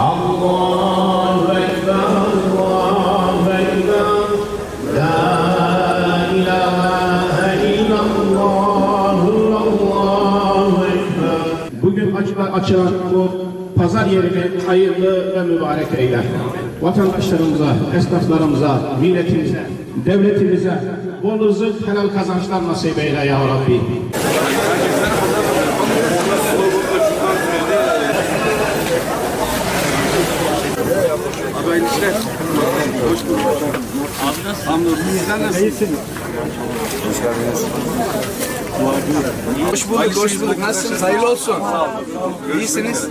Allahu Ekber, Allahu Ekber, La ilahe Allahu Ekber. Bugün açılan, açılan bu pazar yerini hayırlı ve mübarek eyle. Vatandaşlarımıza, esnaflarımıza, milletimize, devletimize bol rızık, helal kazançlar nasip eyle ya Rabbi. İşler. Hoş bulduk. Abi nasılsın? Hamdolsun. Sizler nasılsınız? Hoş bulduk, hoş bulduk. Nasılsınız? Hayırlı olsun. İyisiniz.